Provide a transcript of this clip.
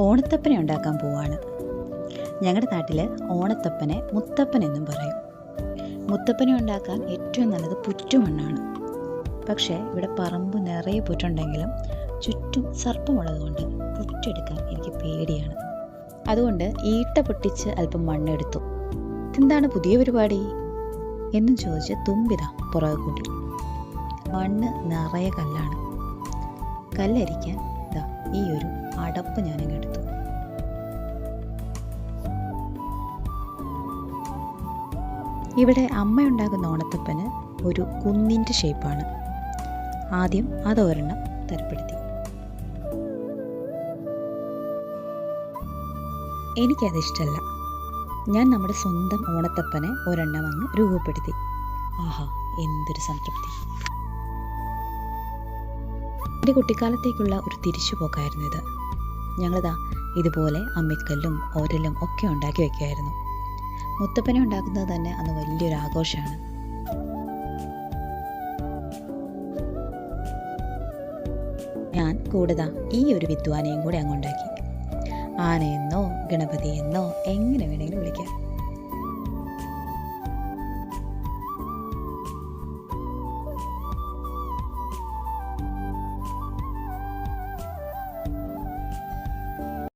ഓണത്തപ്പനെ ഉണ്ടാക്കാൻ പോവാണ്. ഞങ്ങളുടെ നാട്ടിൽ ഓണത്തപ്പനെ മുത്തപ്പൻ എന്നും പറയും. മുത്തപ്പനെ ഉണ്ടാക്കാൻ ഏറ്റവും നല്ലത് പുറ്റുമണ്ണാണ്. പക്ഷേ ഇവിടെ പറമ്പ് നിറയെ പുറ്റുണ്ടെങ്കിലും ചുറ്റും സർപ്പമുള്ളതുകൊണ്ട് പുറ്റെടുക്കാൻ എനിക്ക് പേടിയാണ്. അതുകൊണ്ട് ഈട്ട പൊട്ടിച്ച് അല്പം മണ്ണെടുത്തു. എന്താണ് പുതിയ പരിപാടി? എന്നും ചോദിച്ച് തുമ്പിത പുറകെ കൂടി മണ്ണ് നിറയെ കല്ലാണ്. കല്ലരിക്കാൻ ഈ ഒരു അടപ്പ് ഞാനങ്ങ് ഇവിടെ അമ്മയുണ്ടാക്കുന്ന ഓണത്തപ്പന് ഒരു കുന്നിന്റെ ഷേപ്പാണ് ആദ്യം അതൊരെണ്ണം തരപ്പെടുത്തി. എനിക്കത് ഇഷ്ടമല്ല ഞാൻ നമ്മുടെ സ്വന്തം ഓണത്തപ്പനെ ഒരെണ്ണം അങ്ങ് രൂപപ്പെടുത്തി. ആഹാ എന്തൊരു സംതൃപ്തി. എന്റെ കുട്ടിക്കാലത്തേക്കുള്ള ഒരു തിരിച്ചു തിരിച്ചുപോക്കായിരുന്നു ഇത്. ഞങ്ങളിതാ ഇതുപോലെ അമ്മിക്കല്ലും ഓരലും ഒക്കെ ഉണ്ടാക്കി വെക്കുമായിരുന്നു മുത്തപ്പനെ ഉണ്ടാക്കുന്നത് തന്നെ അന്ന് വലിയൊരു ആഘോഷമാണ്. ഞാൻ കൂടുതൽ ഈ ഒരു വിദ്വാനെയും കൂടെ അങ്ങ് ഉണ്ടാക്കി. ആനയെന്നോ ഗണപതിയെന്നോ എങ്ങനെ വേണമെങ്കിലും വിളിക്കാം.